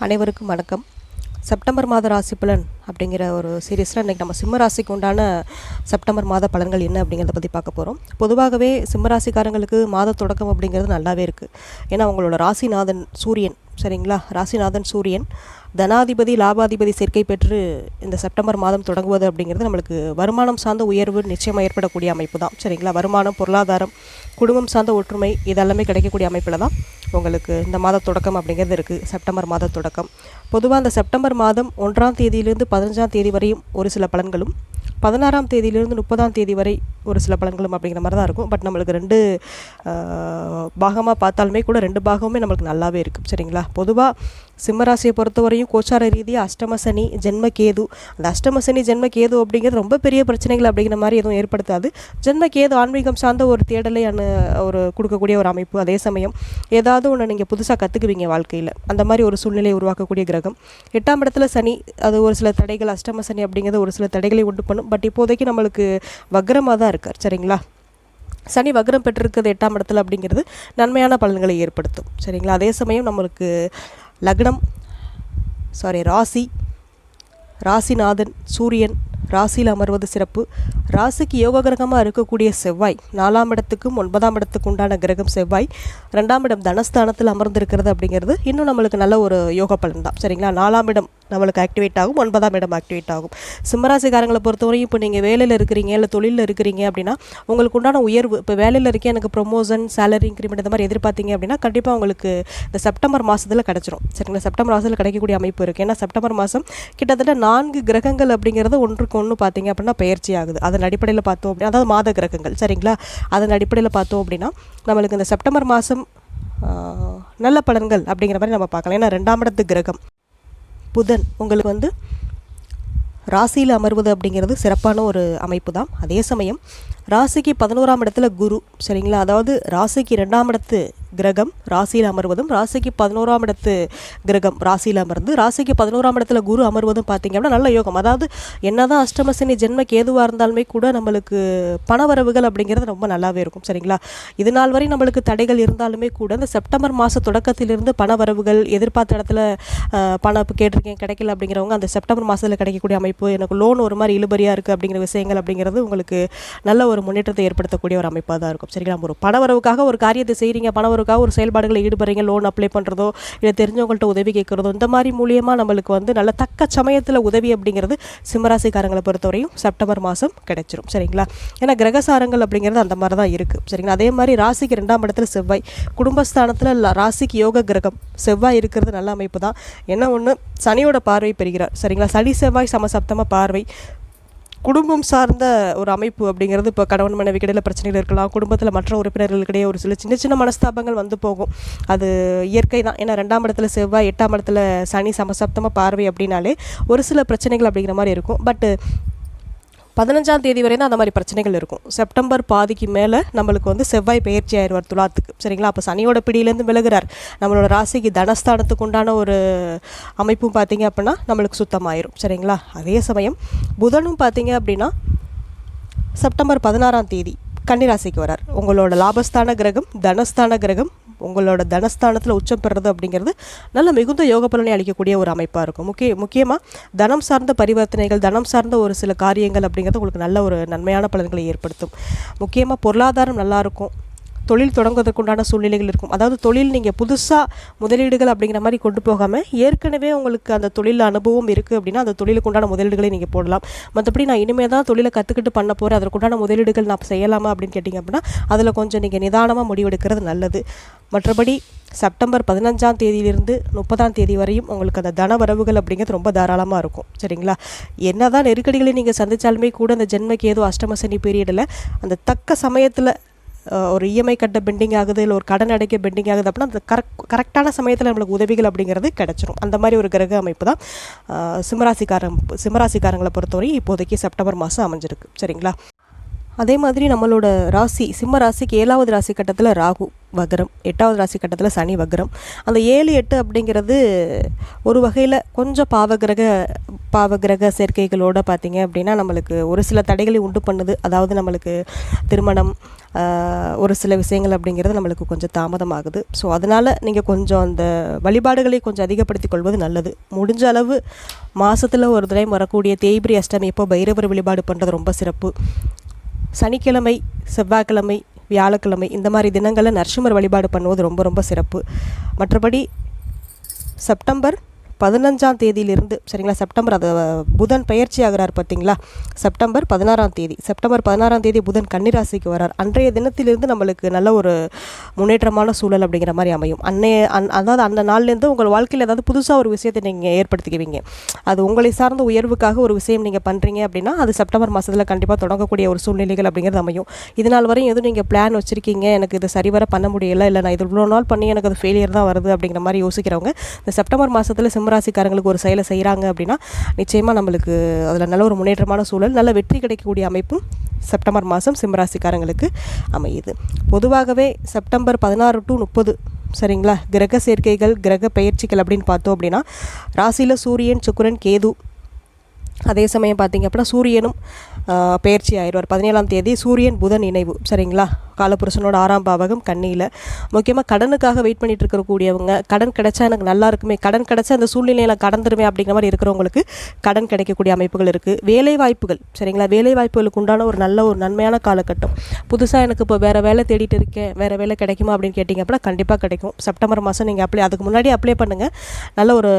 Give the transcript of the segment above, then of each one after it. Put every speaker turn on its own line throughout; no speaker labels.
அனைவருக்கும் வணக்கம். செப்டம்பர் மாத ராசி பலன் அப்படிங்கிற ஒரு சீரியஸில் இன்றைக்கி நம்ம சிம்ம ராசிக்கு உண்டான செப்டம்பர் மாத பலன்கள் என்ன அப்படிங்கிறத பற்றி பார்க்க போகிறோம் பொதுவாகவே சிம்ம ராசிக்காரங்களுக்கு மாத தொடக்கம் அப்படிங்கிறது நல்லாவே இருக்குது ஏன்னா அவங்களோட ராசிநாதன் சூரியன் சரிங்களா? ராசிநாதன் சூரியன் தனாதிபதி லாபாதிபதி சேர்க்கை பெற்று இந்த செப்டம்பர் மாதம் தொடங்குவது அப்படிங்கிறது நம்மளுக்கு வருமானம் சார்ந்த உயர்வு நிச்சயமாக ஏற்படக்கூடிய அமைப்பு தான் சரிங்களா? வருமானம் பொருளாதாரம் குடும்பம் சார்ந்த ஒற்றுமை இதெல்லாமே கிடைக்கக்கூடிய அமைப்பில் தான் உங்களுக்கு இந்த மாத தொடக்கம் அப்படிங்கிறது இருக்குது செப்டம்பர் மாத தொடக்கம். பொதுவாக அந்த செப்டம்பர் மாதம் ஒன்றாம் தேதியிலிருந்து பதினஞ்சாம் தேதி வரையும் ஒரு சில பலன்களும் பதினாறாம் தேதியிலிருந்து முப்பதாம் தேதி வரை ஒரு சில பலன்களும் அப்படிங்கிற மாதிரி தான் இருக்கும். பட் நம்மளுக்கு ரெண்டு பாகமாக பார்த்தாலுமே கூட ரெண்டு பாகமுமே நம்மளுக்கு நல்லாவே இருக்குது சரிங்களா? பொதுவாக சிம்மராசியை பொறுத்தவரையும் கோச்சார ரீதியாக அஷ்டமசனி ஜென்மகேது அந்த அஷ்டமசனி ஜென்மகேது அப்படிங்கிறது ரொம்ப பெரிய பிரச்சனைகள் அப்படிங்கிற மாதிரி எதுவும் ஏற்படுத்தாது. ஜென்மகேது ஆன்மீகம் சார்ந்த ஒரு தேடலை அனு ஒரு கொடுக்கக்கூடிய ஒரு அமைப்பு. அதே சமயம் ஏதாவது ஒன்று நீங்கள் புதுசாக கற்றுக்குவீங்க வாழ்க்கையில். அந்த மாதிரி ஒரு சூழ்நிலையை உருவாக்கக்கூடிய கிரகம். எட்டாம் இடத்துல சனி அது ஒரு சில தடைகள் அஷ்டம சனி அப்படிங்கிறது ஒரு சில தடைகளை உண்டு பண்ணும். பட் இப்போதைக்கு நம்மளுக்கு வக்ரமாக தான் இருக்கார் சரிங்களா? சனி வக்ரம் பெற்றிருக்கிறது எட்டாம் இடத்துல அப்படிங்கிறது நன்மையான பலன்களை ஏற்படுத்தும் சரிங்களா? அதே சமயம் நம்மளுக்கு லக்னம் சாரி ராசி ராசிநாதன் சூரியன் ராசியில் அமர்வது சிறப்பு. ராசிக்கு யோக கிரகமாக இருக்கக்கூடிய செவ்வாய் நாலாம் இடத்துக்கும் ஒன்பதாம் இடத்துக்கு உண்டான கிரகம் செவ்வாய். ரெண்டாம் இடம் தனஸ்தானத்தில் அமர்ந்திருக்கிறது அப்படிங்கிறது இன்னும் நம்மளுக்கு நல்ல ஒரு யோக பலன் தான். சரிங்களா? நாலாம் இடம் நம்மளுக்கு ஆக்டிவேட் ஆகும் ஒன்பதாம் இடம் ஆக்டிவேட் ஆகும். சிம்மராசிக்காரங்களை பொறுத்தவரையும் இப்போ நீங்கள் வேலையில் இருக்கிறீங்க இல்லை தொழிலில் இருக்கிறீங்க அப்படின்னா உங்களுக்கு உண்டான உயர்வு இப்போ வேலையில் இருக்கே எனக்கு ப்ரொமோஷன் சேலரி இன்க்ரிமெண்ட் இந்த மாதிரி எதிர்பார்த்தீங்க அப்படின்னா கண்டிப்பாக உங்களுக்கு இந்த செப்டம்பர் மாதத்தில் கிடச்சிரும். சரிங்களா? செப்டம்பர் மாதத்தில் கிடைக்கக்கூடிய அமைப்பு இருக்குது ஏன்னா செப்டம்பர் மாதம் கிட்டத்தட்ட நான்கு கிரகங்கள் அப்படிங்கிறது ஒன்று ஒன்று பார்த்தீங்க அப்படின்னா பயிற்சி ஆகுது. அதன் அடிப்படையில் பார்த்தோம் அப்படின்னா அதாவது மாத கிரகங்கள் சரிங்களா? அதன் அடிப்படையில் பார்த்தோம் அப்படின்னா நம்மளுக்கு இந்த செப்டம்பர் மாதம் நல்ல பலன்கள் அப்படிங்கிற மாதிரி நம்ம பார்க்கலாம். ஏன்னா ரெண்டாம் இடத்து கிரகம் புதன் உங்களுக்கு வந்து ராசியில் அமர்வது அப்படிங்கிறது சிறப்பான ஒரு அமைப்பு தான். அதே சமயம் ராசிக்கு பதினோராம் இடத்துல குரு சரிங்களா? அதாவது ராசிக்கு ரெண்டாம் இடத்து கிரகம் ராசியில் அமர்வதும் ராசிக்கு பதினோராம் இடத்து கிரகம் ராசியில் அமர்ந்து ராசிக்கு பதினோராம் இடத்துல குரு அமர்வதும் பார்த்தீங்க அப்படின்னா நல்ல யோகம். அதாவது என்னதான் அஷ்டமசனி ஜென்ம கேதுவாக இருந்தாலுமே கூட நம்மளுக்கு பணவரவுகள் அப்படிங்கிறது ரொம்ப நல்லாவே இருக்கும். சரிங்களா? இது நாள் வரை நம்மளுக்கு தடைகள் இருந்தாலுமே கூட இந்த செப்டம்பர் மாத தொடக்கத்திலிருந்து பணவரவுகள் எதிர்பார்த்த இடத்துல பணம் இப்போ கேட்டிருக்கேன் கிடைக்கல அப்படிங்கிறவங்க அந்த செப்டம்பர் மாதத்தில் கிடைக்கக்கூடிய அமைப்பு எனக்கு லோன் ஒரு மாதிரி இழுபறியாக இருக்குது அப்படிங்கிற விஷயங்கள் அப்படிங்கிறது உங்களுக்கு நல்ல ஒரு முன்னேற்றத்தை ஏற்படுத்தக்கூடிய ஒரு அமைப்பாக தான் இருக்கும். சரிங்களா ஒரு பணவரவுக்காக ஒரு காரியத்தை செய்கிறீங்க பணவரவு பணவரவுக்காக ஒரு செயல்பாடுகளை ஈடுபடுறீங்க லோன் அப்ளை பண்ணுறதோ இல்லை தெரிஞ்சவங்கள்ட்ட உதவி கேட்குறதோ இந்த மாதிரி மூலியமாக நம்மளுக்கு வந்து நல்ல தக்க சமயத்தில் உதவி அப்படிங்கிறது சிம்மராசிக்காரங்களை பொறுத்தவரையும் செப்டம்பர் மாதம் கிடைச்சிரும். சரிங்களா? ஏன்னா கிரகசாரங்கள் அப்படிங்கிறது அந்த மாதிரி தான் இருக்குது சரிங்களா? அதே மாதிரி ராசிக்கு ரெண்டாம் இடத்துல செவ்வாய். குடும்பஸ்தானத்தில் ராசிக்கு யோக கிரகம். செவ்வாய் இருக்கிறது நல்ல அமைப்பு தான். என்ன ஒன்று சனியோட பார்வை பெறுகிறார். சரிங்களா? சனி செவ்வாய் சமசப்தமாக பார்வை. குடும்பம் சார்ந்த ஒரு அமைப்பு அப்படிங்கிறது இப்போ கணவன் மனைவி இடையில பிரச்சனைகள் இருக்கலாம். குடும்பத்தில் மற்ற உறுப்பினர்களுக்கிடையே ஒரு சில சின்ன சின்ன மனஸ்தாபங்கள் வந்து போகும். அது இயற்கை தான். ஏன்னா ரெண்டாம் இடத்துல செவ்வாய் எட்டாம் இடத்துல சனி சமசப்தமாக பார்வை அப்படின்னாலே ஒரு சில பிரச்சனைகள் அப்படிங்கிற மாதிரி இருக்கும். பட்டு பதினஞ்சாம் தேதி வரையும் தான் அந்த மாதிரி பிரச்சனைகள் இருக்கும். செப்டம்பர் பாதிக்கு மேலே நம்மளுக்கு வந்து செவ்வாய் பயிற்சி ஆயிடுவார் துலாத்துக்கு. சரிங்களா? அப்போ சனியோட பிடியிலேருந்து விலகிறார். நம்மளோட ராசிக்கு தனஸ்தானத்துக்கு உண்டான ஒரு அமைப்பும் பார்த்தீங்க அப்படின்னா நம்மளுக்கு சுத்தமாயிரும். சரிங்களா? அதே சமயம் புதனும் பார்த்தீங்க அப்படின்னா செப்டம்பர் பதினாறாம் தேதி கன்னிராசிக்கு வரார். உங்களோட லாபஸ்தான கிரகம் தனஸ்தான கிரகம் உங்களோட தனஸ்தானத்தில் உச்சம் பெறுறது அப்படிங்கிறது நல்ல மிகுந்த யோக பலனை அளிக்கக்கூடிய ஒரு அமைப்பாக இருக்கும். முக்கிய முக்கியமாக தனம் சார்ந்த பரிவர்த்தனைகள் தனம் சார்ந்த ஒரு சில காரியங்கள் அப்படிங்கிறது உங்களுக்கு நல்ல ஒரு நன்மையான பலன்களை ஏற்படுத்தும். முக்கியமாக பொருளாதாரம் நல்லாயிருக்கும் தொழில் தொடங்குவதற்குண்டான சூழ்நிலைகள் இருக்கும். அதாவது தொழில் நீங்கள் புதுசாக முதலீடுகள் அப்படிங்கிற மாதிரி கொண்டு போகாமல் ஏற்கனவே உங்களுக்கு அந்த தொழில் அனுபவம் இருக்குது அப்படின்னா அந்த தொழிலுக்கு உண்டான முதலீடுகளை நீங்கள் போடலாம். மற்றபடி நான் இனிமேல் தான் தொழிலை கற்றுக்கிட்டு பண்ண போகிறேன் அதற்குண்டான முதலீடுகள் நான் செய்யலாமா அப்படின்னு கேட்டிங்க அப்படின்னா அதில் கொஞ்சம் நீங்கள் நிதானமாக முடிவெடுக்கிறது நல்லது. மற்றபடி செப்டம்பர் பதினஞ்சாம் தேதியிலிருந்து முப்பதாம் தேதி வரையும் உங்களுக்கு அந்த தன வரவுகள் அப்படிங்கிறது ரொம்ப தாராளமாக இருக்கும். சரிங்களா? என்ன தான் நெருக்கடிகளை நீங்கள் சந்தித்தாலுமே கூட அந்த ஜென்மக்கு ஏதோ அஷ்டம சனி பீரியடில் அந்த தக்க சமயத்தில் ஒரு இஎம்ஐ கட்ட பெண்டிங் ஆகுது இல்லை ஒரு கடன் அடைக்க பெண்டிங் ஆகுது அப்படின்னா அந்த கரெக்ட் கரெக்டான சமயத்தில் நம்மளுக்கு உதவிகள் அப்படிங்கிறது கிடச்சிரும். அந்த மாதிரி ஒரு கிரக அமைப்பு தான் சிம்மராசிக்காரன் சிம்மராசிக்காரங்களை பொறுத்தவரை இப்போதைக்கு செப்டம்பர் மாதம் அமைஞ்சிருக்கு. சரிங்களா? அதே மாதிரி நம்மளோட ராசி சிம்ம ராசிக்கு ஏழாவது ராசி கட்டத்தில் ராகு வக்ரம். எட்டாவது ராசி கட்டத்தில் சனி வக்ரம். அந்த ஏழு எட்டு அப்படிங்கிறது ஒரு வகையில் கொஞ்சம் பாவகிரக பாவகிரக சேர்க்கைகளோடு பார்த்தீங்க அப்படின்னா நம்மளுக்கு ஒரு சில தடைகளை உண்டு பண்ணுது. அதாவது நம்மளுக்கு திருமணம் ஒரு சில விஷயங்கள் அப்படிங்கிறது நம்மளுக்கு கொஞ்சம் தாமதமாகுது. ஸோ அதனால் நீங்கள் கொஞ்சம் அந்த வழிபாடுகளை கொஞ்சம் அதிகப்படுத்திக் கொள்வது நல்லது. முடிஞ்ச அளவு மாதத்தில் ஒரு தடவை வரக்கூடிய தேய்பிரி அஷ்டமி இப்போ பைரவர் வழிபாடு பண்ணுறது ரொம்ப சிறப்பு. சனிக்கிழமை செவ்வாய்க்கிழமை வியாழக்கிழமை இந்த மாதிரி தினங்களில் நரசிம்மர் வழிபாடு பண்ணுவது ரொம்ப ரொம்ப சிறப்பு. மற்றபடி செப்டம்பர் பதினஞ்சாம் தேதியிலிருந்து சரிங்களா செப்டம்பர் அது புதன் பயிற்சி ஆகிறார் பார்த்தீங்களா? செப்டம்பர் பதினாறாம் தேதி. செப்டம்பர் பதினாறாம் தேதி புதன் கன்னிராசிக்கு வரார். அன்றைய தினத்திலிருந்து நம்மளுக்கு நல்ல ஒரு முன்னேற்றமான சூழல் அப்படிங்கிற மாதிரி அமையும். அன்னைய அந் அதாவது அந்த நாள்லேருந்து உங்கள் வாழ்க்கையில் ஏதாவது புதுசாக ஒரு விஷயத்தை நீங்கள் ஏற்படுத்திக்குவீங்க. அது உங்களை சார்ந்த உயர்வுக்காக ஒரு விஷயம் நீங்கள் பண்ணுறீங்க அப்படின்னா அது செப்டம்பர் மாதத்தில் கண்டிப்பாக தொடங்கக்கூடிய ஒரு சூழ்நிலைகள் அப்படிங்கிறது அமையும். இது நாள் வரையும் எதுவும் நீங்கள் பிளான் வச்சுருக்கீங்க? எனக்கு இது சரிவர பண்ண முடியல. இல்லை நான் இது இவ்வளோ நாள் பண்ணி எனக்கு அது ஃபெயிலியர் தான் வருது அப்படிங்கிற மாதிரி யோசிக்கிறவங்க இந்த செப்டம்பர் மாதத்தில் கும்பராசிக்காரங்களுக்கு ஒரு செயலை செய்கிறாங்க அப்படின்னா நிச்சயமாக நம்மளுக்கு அதில் நல்ல ஒரு முன்னேற்றமான சூழல் நல்ல வெற்றி கிடைக்கக்கூடிய அமைப்பும் செப்டம்பர் மாதம் சிம்மராசிக்காரங்களுக்கு அமையுது. பொதுவாகவே செப்டம்பர் பதினாறு டு முப்பது சரிங்களா? கிரக சேர்க்கைகள் கிரக பயிற்சிகள் அப்படின்னு பார்த்தோம் அப்படின்னா ராசியில் சூரியன் சுக்கரன் கேது. அதே சமயம் பார்த்தீங்க அப்படின்னா சூரியனும் பயிற்சி ஆயிடுவார். பதினேழாம் தேதி சூரியன் புதன் இணைவு சரிங்களா? காலபுருஷனோட ஆறாம் பாவகம் கண்ணியில் முக்கியமாக கடனுக்காக வெயிட் பண்ணிட்டு இருக்கக்கூடியவங்க கடன் கிடைச்சா எனக்கு நல்லா இருக்குமே கடன் கிடைச்சா அந்த சூழ்நிலையில் கடந்துருமே அப்படிங்கிற மாதிரி இருக்கிறவங்களுக்கு கடன் கிடைக்கக்கூடிய அமைப்புகள் இருக்குது வேலை வாய்ப்புகள் சரிங்களா? வேலை வாய்ப்புகளுக்கு உண்டான ஒரு நல்ல ஒரு நன்மையான காலகட்டம். புதுசாக எனக்கு இப்போ வேறு வேலை தேடிட்டு இருக்கேன் வேறு வேலை கிடைக்குமா அப்படின்னு கேட்டிங்க அப்படின்னா கண்டிப்பாக கிடைக்கும். செப்டம்பர் மாதம் நீங்கள் அப்ளை அதுக்கு முன்னாடி அப்ளை பண்ணுங்கள் நல்ல ஒரு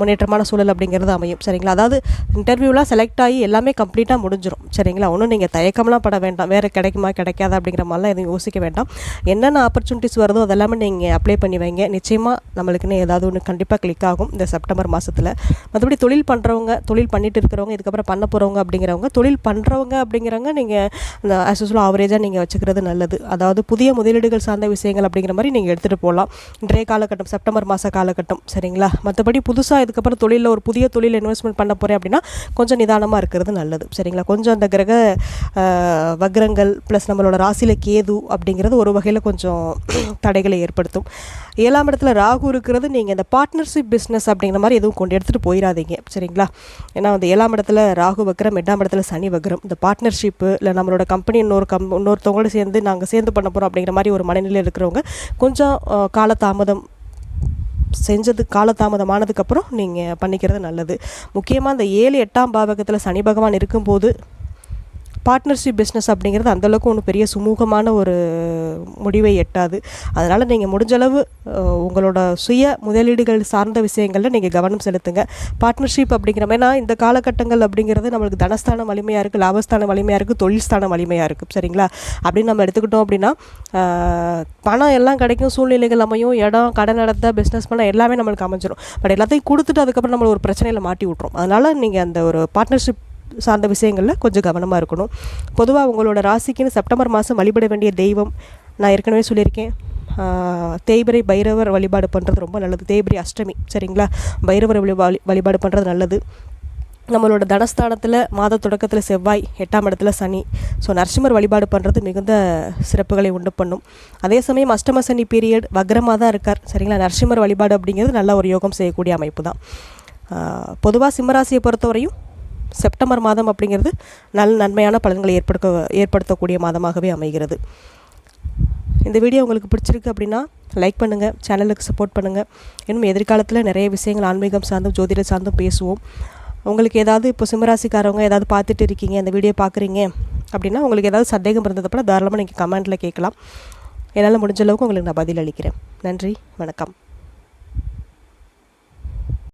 முன்னேற்றமான சூழல் அப்படிங்கிறது அமையும் சரிங்களா? அதாவது இன்டர்வியூலாம் செலக்ட் ஆகி எல்லாமே கம்ப்ளீட்டாக முடிஞ்சிடும் சரிங்களா? ஒன்றும் நீங்கள் தயக்கம்லாம் பட வேண்டாம். வேறு கிடைக்குமா கிடைக்காதா அப்படிங்கிற மாதிரி மாதிரிலாம் எதுவும் யோசிக்க வேண்டாம். என்னென்ன ஆப்பர்ச்சுனிட்டிஸ் வருதோ அதெல்லாமே நீங்கள் அப்ளை பண்ணி வைங்க. நிச்சயமாக நம்மளுக்குன்னு ஏதாவது ஒன்று கண்டிப்பாக கிளிக் ஆகும் இந்த செப்டம்பர் மாதத்தில் மற்றபடி தொழில் பண்ணுறவங்க தொழில் பண்ணிட்டு இருக்கிறவங்க இதுக்கப்புறம் பண்ண போகிறவங்க அப்படிங்கிறவங்க தொழில் பண்ணுறவங்க அப்படிங்கிறவங்க நீங்கள் ஆஸ் யூஸ்வல் ஆவரேஜாக நீங்கள் வச்சுக்கிறது நல்லது. அதாவது புதிய முதலீடுகள் சார்ந்த விஷயங்கள் அப்படிங்கிற மாதிரி நீங்கள் எடுத்துகிட்டு போகலாம் இன்றைய காலகட்டம் செப்டம்பர் மாத காலகட்டம் சரிங்களா? மற்றபடி புதுசாக இதுக்கப்புறம் தொழிலில் ஒரு புதிய தொழில் இன்வெஸ்ட்மெண்ட் பண்ண போகிறேன் அப்படின்னா கொஞ்சம் நிதானமாக இருக்கிறது நல்லது சரிங்களா? கொஞ்சம் அந்த கிரக வக்ரங்கள் ப்ளஸ் நம்மளோட ராசியில் கேது அப்படிங்கிறது ஒரு வகையில் கொஞ்சம் தடைகளை ஏற்படுத்தும். ஏழாம் இடத்துல ராகு இருக்கிறது நீங்கள் இந்த பார்ட்னர்ஷிப் பிஸ்னஸ் அப்படிங்கிற மாதிரி எதுவும் கொண்டு எடுத்துகிட்டு போயிடாதீங்க சரிங்களா? ஏன்னா அந்த ஏழாம் இடத்துல ராகு வக்ரம் எட்டாம் இடத்துல சனி வக்ரம். இந்த பார்ட்னர்ஷிப்பு இல்லை நம்மளோட கம்பெனி இன்னொரு கம் இன்னொருத்தவங்களோட சேர்ந்து நாங்கள் சேர்ந்து பண்ண போகிறோம் அப்படிங்கிற மாதிரி ஒரு மனநிலையில் இருக்கிறவங்க கொஞ்சம் காலதாமதம் செஞ்சது காலதாமதமானதுக்கப்புறம் நீங்கள் பண்ணிக்கிறது நல்லது. முக்கியமாக அந்த ஏழு எட்டாம் பாவகத்தில் சனி பகவான் இருக்கும்போது பார்ட்னர்ஷிப் பிஸ்னஸ் அப்படிங்கிறது அந்தளவுக்கு ஒன்றும் பெரிய சுமூகமான ஒரு முடிவை எட்டாது. அதனால் நீங்கள் முடிஞ்ச அளவு உங்களோட சுய முதலீடுகள் சார்ந்த விஷயங்களில் நீங்கள் கவனம் செலுத்துங்க. பார்ட்னர்ஷிப் அப்படிங்கிற மாதிரி நான் இந்த காலகட்டங்கள் அப்படிங்கிறது நம்மளுக்கு தனஸ்தானம் வலிமையாக இருக்குது லாபஸ்தானம் வலிமையாக இருக்குது தொழில் ஸ்தானம் வலிமையாக இருக்குது சரிங்களா? அப்படின்னு நம்ம எடுத்துக்கிட்டோம் அப்படின்னா பணம் எல்லாம் கிடைக்கும் சூழ்நிலைகள் அமையும் இடம் கடன் நடத்த பிஸ்னஸ் பண்ண எல்லாமே நம்மளுக்கு அமைஞ்சிடும் பட் எல்லாத்தையும் கொடுத்துட்டு அதுக்கப்புறம் நம்மளை ஒரு பிரச்சனையில் மாட்டி விட்ரும் அதனால் நீங்கள் அந்த ஒரு பார்ட்னர்ஷிப் சார்ந்த விஷயங்களில் கொஞ்சம் கவனமாக இருக்கணும். பொதுவாக உங்களோட ராசிக்குன்னு செப்டம்பர் மாதம் வழிபட வேண்டிய தெய்வம் நான் ஏற்கனவே சொல்லியிருக்கேன். தேய்பிரை பைரவர் வழிபாடு பண்ணுறது ரொம்ப நல்லது. தேய்பிரை அஷ்டமி சரிங்களா? பைரவர் வழி வழிபாடு பண்ணுறது நல்லது. நம்மளோட தனஸ்தானத்தில் மாத தொடக்கத்தில் செவ்வாய் எட்டாம் இடத்துல சனி. ஸோ நரசிம்மர் வழிபாடு பண்ணுறது மிகுந்த சிறப்புகளை உண்டு பண்ணும். அதே சமயம் அஷ்டம சனி பீரியட் வக்ரமாக தான் இருக்கார் சரிங்களா? நரசிம்மர் வழிபாடு அப்படிங்கிறது நல்ல ஒரு யோகம் செய்யக்கூடிய அமைப்பு தான். பொதுவாக சிம்மராசியை பொறுத்தவரையும் செப்டம்பர் மாதம் அப்படிங்கிறது நல்ல நன்மையான பலன்களை ஏற்படுத்த ஏற்படுத்தக்கூடிய மாதமாகவே அமைகிறது. இந்த வீடியோ உங்களுக்கு பிடிச்சிருக்கு அப்படின்னா லைக் பண்ணுங்கள் சேனலுக்கு சப்போர்ட் பண்ணுங்கள் இன்னும் எதிர்காலத்தில் நிறைய விஷயங்கள் ஆன்மீகம் சார்ந்தும் ஜோதிட சார்ந்தும் பேசுவோம். உங்களுக்கு ஏதாவது இப்போ சிம்மராசிக்காரவங்க ஏதாவது பார்த்துட்டு இருக்கீங்க இந்த வீடியோ பார்க்குறீங்க அப்படின்னா உங்களுக்கு ஏதாவது சந்தேகம் இருந்ததப்பட தாராளமாக நீங்கள் கமெண்ட்டில் கேட்கலாம். என்னால் முடிஞ்ச அளவுக்கு உங்களுக்கு நான் பதில் அளிக்கிறேன். நன்றி வணக்கம்.